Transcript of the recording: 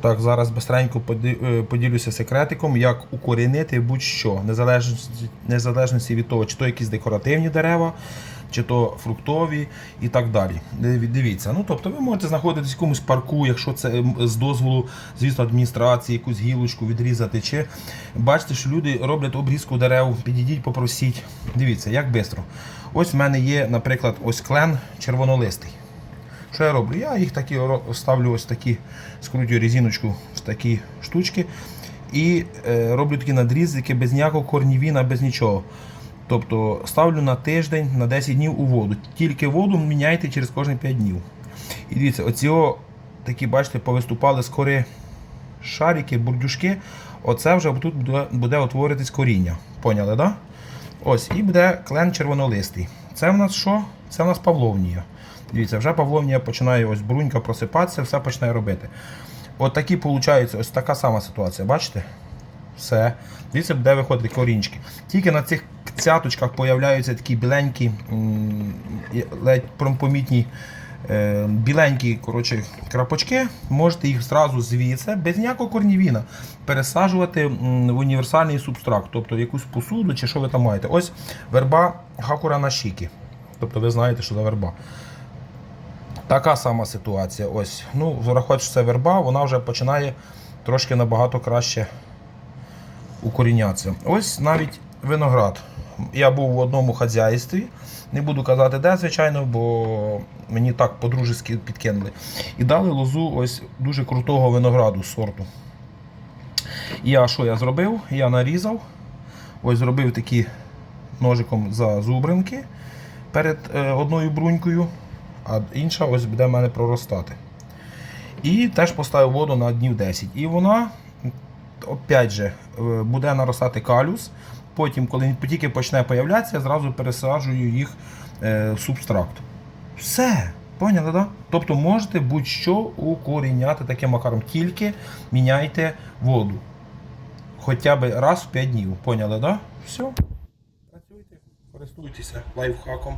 Так, зараз бистренько поді- е, поділюся секретиком, як укорінити будь-що, незалежності від того, чи то якісь декоративні дерева, чи то фруктові і так далі. Дивіться, ну тобто ви можете знаходитись в якомусь парку, якщо це з дозволу, звісно, адміністрації, якусь гілочку відрізати, чи бачите, що люди роблять обрізку дерев, підійдіть, попросіть. Дивіться, як швидко. Ось в мене є, наприклад, ось клен червонолистий. Що я роблю? Я їх такі ставлю ось такі, скрутю резиночку в такі штучки і е, роблю такі надрізики без ніякого корнівіна, без нічого. Тобто ставлю на тиждень, на 10 днів у воду. Тільки воду міняйте через кожні 5 днів. І дивіться, оці такі, бачите, повиступали з кори шарики, бурдюшки. Оце вже тут буде, буде утворитись коріння. Поняли? Да? Ось, і буде клен червонолистий. Це в нас що? Це в нас павловнія. Дивіться, вже павловнія починає ось брунька просипатися, все починає робити. От такі виходить, ось така сама ситуація, бачите? Все. Дивіться, де виходять корінчики. Тільки на цих цяточках появляються такі біленькі, ледь промпомітні біленькі коротше, крапочки. Можете їх зразу звідси, без ніякого корнівіна, пересаджувати в універсальний субстракт, тобто якусь посуду чи що ви там маєте. Ось верба гакура на щіки. Тобто ви знаєте, що за верба. Така сама ситуація. Ось. Ну, враховуючи, що це верба, вона вже починає трошки набагато краще укорінятися. Ось навіть виноград. Я був в одному хазяйстві, не буду казати де, звичайно, бо мені так по-дружески підкинули. І дали лозу ось дуже крутого винограду сорту. Я що я зробив? Я нарізав, ось зробив такі ножиком за зубринки перед е, одною брунькою, а інша ось буде в мене проростати. І теж поставив воду на днів 10. І вона, опять же, е, буде наростати калюс. Потім, коли він тільки почне появлятися, я зразу пересаджую їх е, в субстракт. Все. Поняли, да? Тобто можете будь-що укоріняти таким макаром, тільки міняйте воду. Хоча б раз в 5 днів. Поняли, да? Все. Працюйте, користуйтеся лайфхаком.